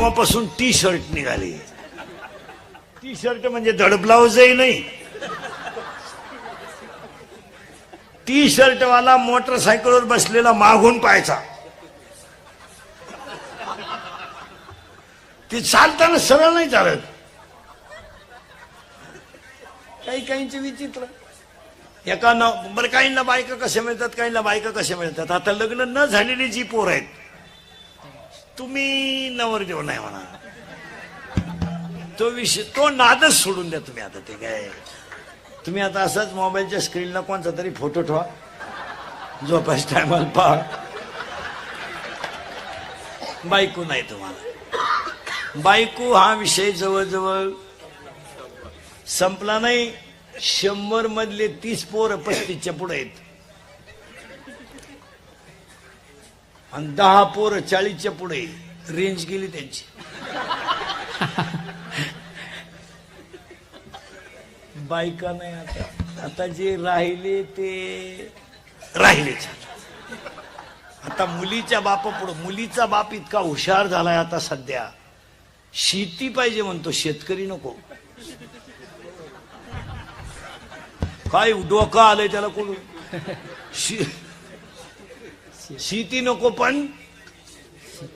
तेव्हापासून T shirt निघाली. T shirt म्हणजे धड ब्लाऊजही नाही. टी शर्ट वाला मोटरसायकलवर बसलेला मागून पाहायचा. ती चालताना सरळ नाही चालत. काही काहींचे विचित्र. एका न बरं काहींना बायका कशा मिळतात काहींना बायका कशा मिळतात? आता लग्न न झालेली जी पोर आहेत तुम्ही नवरदेव नाही म्हणा. तो विषय तो नादच सोडून द्या तुम्ही आता ते काय? तुम्ही आता असंच मोबाईलच्या स्क्रीनला कोणता तरी फोटो ठेवा. झोपायच टायमाला पहा. बायको नाही तुम्हाला. बायको हा विषय जवळजवळ संपला नाही. शंभर मधले तीस पोर पस्तीसच्या पुढे आहेत. आणि दहा पोर चाळीसच्या पुढे. रेंज गेली त्यांची. बायका नाही आता. आता जे राहिले ते राहिलेच आता मुलीच्या बापा पुढं मुलीचा बाप इतका हुशार झालाय आता सध्या. शेती पाहिजे म्हणतो शेतकरी नको. काय डोकं आलंय त्याला कोण? शेती नको पण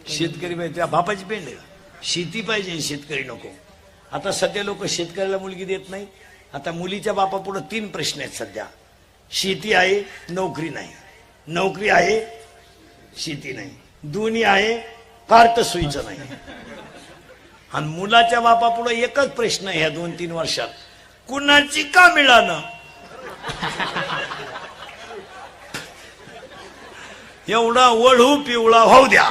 शेतकरी पाहिजे. त्या बापाची पेंड आहे. शेती पाहिजे शेतकरी नको. आता सध्या लोक शेतकऱ्याला मुलगी देत नाही. आता मुलीच्या बापापुढे तीन प्रश्न आहेत सध्या. शेती आहे नोकरी नाही. नोकरी आहे शेती नाही. दोन्ही आहे कार्ट सोयीचं नाही. आणि मुलाच्या बापापुढे एकच प्रश्न आहे ह्या दोन तीन वर्षात. कुणाची का मिळालं? एवढा वळू पिवळा होऊ द्या.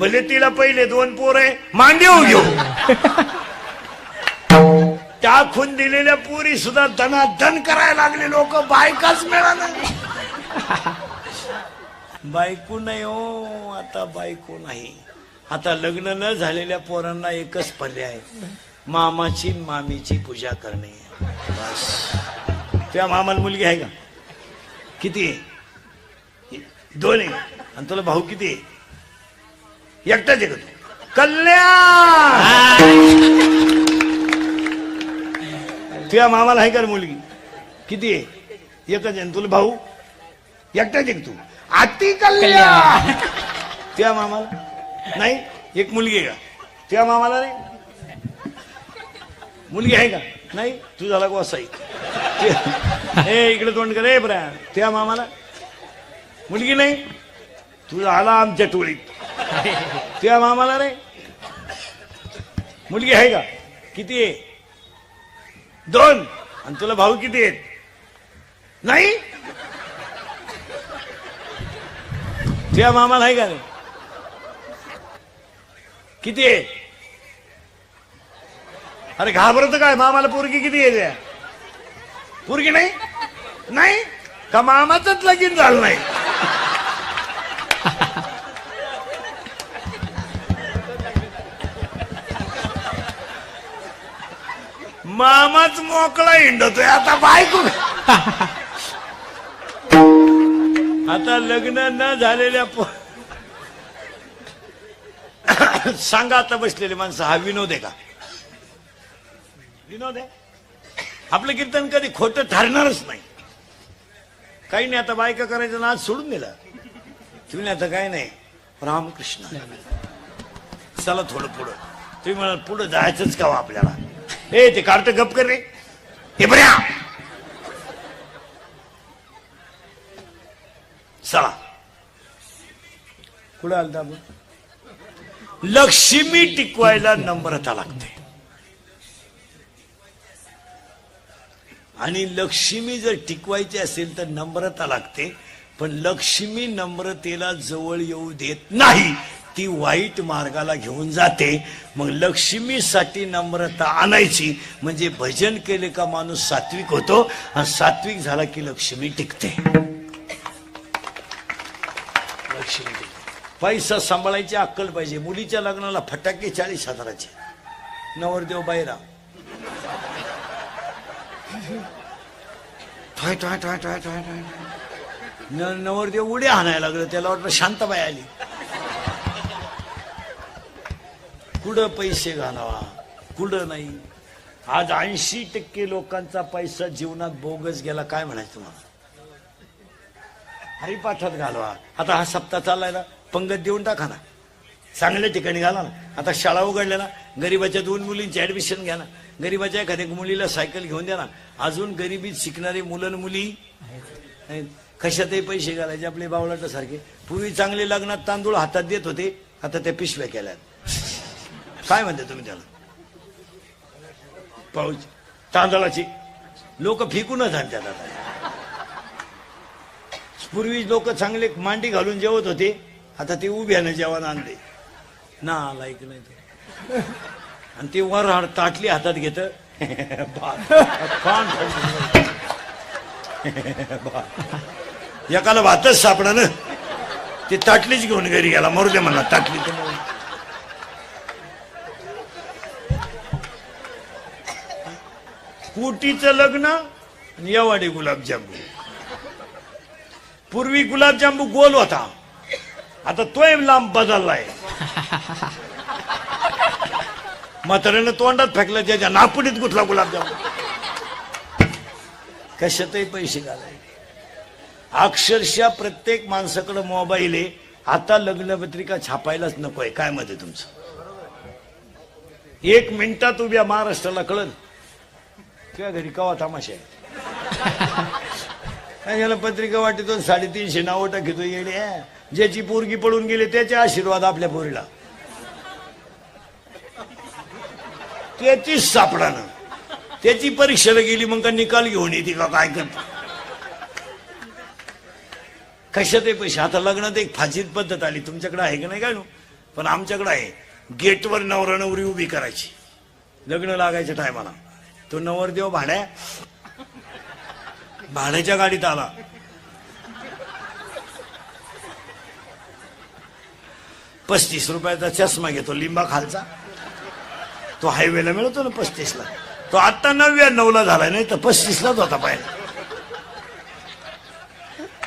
भले तिला पहिले दोन पोर आहे मांडीव घेऊ. टाकून दिलेल्या पोरी सुद्धा धनाधन करायला लागले लोक बायकाच मिळाला बायको नाही हो आता बायको नाही. आता लग्न न झालेल्या पोरांना एकच पर्याय मामाची मामीची पूजा करणे. बस. तुझ्या मामाला मुलगी आहे का? किती? आहे दोन आहे आणि तुला भाऊ किती? आहे एकटाच आहे का तू? कल्याण! तुझ्या मामाला आहे का रे मुलगी? किती आहे? एकच आहे. आणि तुला भाऊ? एकटाच आहे तू? अति कल्याण! तुझ्या मामाला? नाही एक मुलगी आहे का? तुझ्या मामाला नाही? मुलगी आहे का? नाही तू झाला का वसाई हे इकडे तोंड कर ए त्या मामाला. मुलगी नाही. तू झाला आमच्या टोळीत. त्या मामाला रे मुलगी आहे का? किती आहे? दोन. आणि तुला भाऊ किती आहेत? नाही? त्या मामाला आहे का रे? किती आहे? अरे घाबरत काय? मामाला पोरगी किती येते पोरगी नाही? नाही? का मामाच लगीन झालं नाही? मामाच मोकळा हिंडतोय. आता बायको आता लग्न न झालेल्या पो सांगा आता बसलेले माणसं हा विनोद आहे का? विनोद आहे आपलं कीर्तन कधी खोटं ठरणारच नाही. काही नाही आता बायका करायचं ना आज सोडून दिला. तुम्ही आता काय नाही रामकृष्ण. चला थोडं पुढं. तुम्ही म्हणाल पुढं जायचंच का हो आपल्याला? ए ते कार्ट गप कर रे. हे बऱ्या चला. कुठं आलता आपण? लक्ष्मी टिकवायला नम्रता लागते. आणि लक्ष्मी जर टिकवायची असेल तर नम्रता लागते पण लक्ष्मी नम्रतेला जवळ येऊ देत नाही. ती वाईट मार्गाला घेऊन जाते. मग लक्ष्मीसाठी नम्रता आणायची म्हणजे भजन केले का माणूस सात्विक होतो आणि सात्विक झाला की लक्ष्मी टिकते. लक्ष्मी पैसा सांभाळायची अक्कल पाहिजे. मुलीच्या लग्नाला फटाके चाळीस हजाराचे. नवरदेव बायरा ठॉय ठॉय ठॉय ठॉय ठॉय ठॉय न नवरदेव उड्या हाणायला लागलं त्याला वाटलं शांताबाई आली. कुठं पैसे घालावा? कुठं नाही? आज ऐंशी टक्के लोकांचा पैसा जीवनात बोगस गेला काय म्हणायचं तुम्हाला? हरिपाठात घालवा. आता हा सप्ताह चाललाय ना पंगत देऊन टाका ना. चांगल्या ठिकाणी घाला ना. आता शाळा उघडल्या ना गरीबाच्या दोन मुलींची ऍडमिशन घ्या ना. गरीबाच्या एखाद्या मुलीला सायकल घेऊन द्या ना. अजून गरिबीत शिकणारी मुलं मुली कशातही पैसे घालायचे आपले बावळाटा सारखे. पूर्वी चांगले लग्नात तांदूळ हातात देत होते आता त्या पिशव्या केल्यात. काय म्हणते तुम्ही त्याला? पाऊच तांदळाची. लोक फिकूनच आणतात आता. पूर्वी लोक चांगले मांडी घालून जेवत होते आता ते उभ्यानं जेवण आणले. ना लायक नाही ते. आणि ते वर ताटली हातात घेत. एकाला भातच सापडा ना. ते ताटलीच घेऊन घरी गेला. मरू दे ताटली ते मरू कुटीचं लग्न आणि एवाडे गुलाबजांबू. पूर्वी गुलाबजांबू गोल होता. आता तोय लांब बदललाय. म्हाताऱ्यानं तोंडात फेकलं त्याच्या नापुडीत गुतला गुलाबजामू कशातही पैसे घालाय अक्षरशः प्रत्येक माणसाकडं मोबाईल आहे. आता लग्नपत्रिका छापायलाच नकोय. काय मध्ये तुमचं? एक मिनिटात उभ्या महाराष्ट्राला कळल. किंवा घरी कवा तमाशा आहे? काय याला पत्रिका वाटतो साडेतीनशे नावं टाकतो येणे ज्याची पोरगी पळून गेली त्याचे आशीर्वाद आपल्या पोरीला. तेहतीस सापडानं. त्याची परीक्षेला गेली मग का निकाल घेऊन येते का काय करते? ते पैसे? आता लग्नात एक फाजीत पद्धत आली. तुमच्याकडे आहे का नाही काय? नो पण आमच्याकडे आहे. गेटवर नवरा नवरी उभी करायची. लग्न लागायच्या टायमाला. तो नवरदेव भाड्या भाड्याच्या गाडीत आला. पस्तीस रुपयाचा चष्मा घेतो लिंबा खालचा तो हायवेला मिळतो ना पस्तीसला तो आता नव्याण्णवला झालाय नाही तर पस्तीसलाच होता पाहिजे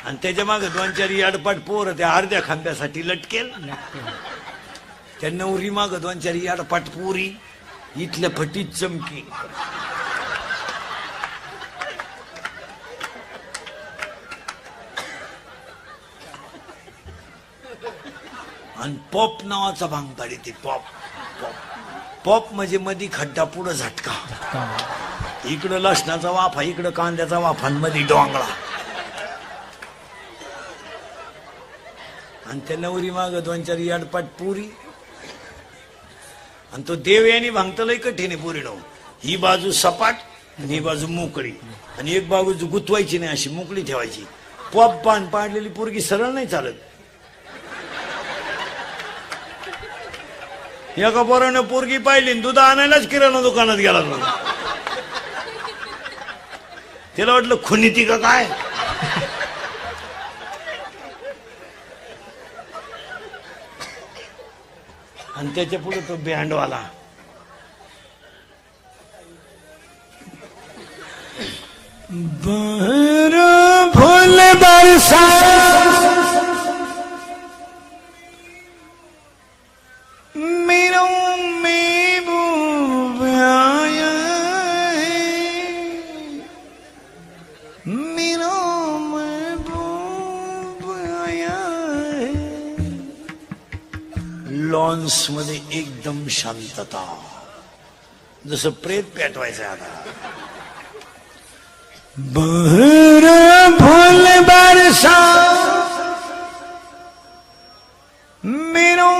आणि त्याच्यामागे दोन चार याडपाट पोर त्या अर्ध्या खांब्यासाठी लटकेल. त्या नवरी माग दोन चार याडपाट पोरी इथल्या फटीत चमकी. आणि पॉप नावाचा भांग पाडी ती पॉप पॉप. पॉप म्हणजे मधी खड्डा पुढं झटका. इकडं लसणाचा वाफा इकडं कांद्याचा वाफा मधी डोंगळा. आणि त्या नवरी माग दोन चार याडपाट पुरी. आणि तो देव यांनी भांगतलंय कठीण आहे पुरी नो ही बाजू सपाट आणि ही बाजू मोकळी. आणि एक बाजू गुतवायची नाही अशी मोकळी ठेवायची. पॉप पान पाडलेली पोरगी सरळ नाही चालत. एका पोराने पोरगी पाहिली दूध आणायलाच किराणा दुकानात गेला तो. त्याला वाटलं खुनी ती काय? आणि त्याच्या पुढे तो बँडवाला. बर फुल बरसा लॉन्समध्ये एकदम शांतता. जसं प्रेत पेटवायचं आता. बर फुल बरसा मेरो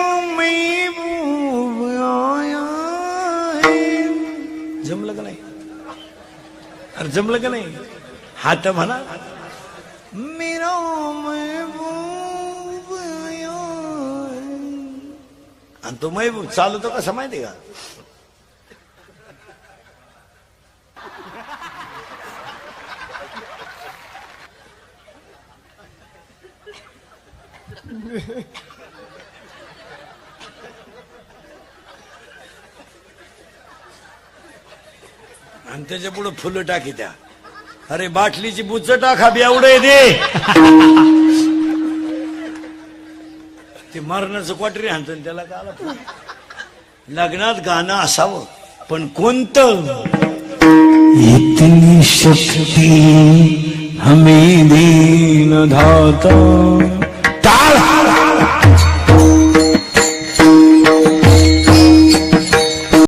जमलं का नाही? अरे जमलं का नाही? हात म्हणा मेरो आणि तो महबूब चालवतो कसा माहिती का? आणि त्याच्या पुढे फुलं टाकी त्या अरे बाटलीची बुच टाका एवढं दे ते मरणाचं क्वाटरी आणतं त्याला का लग्नात गाणं असावं पण कोणतं? इतनी शक्ती हमें दीन धाता।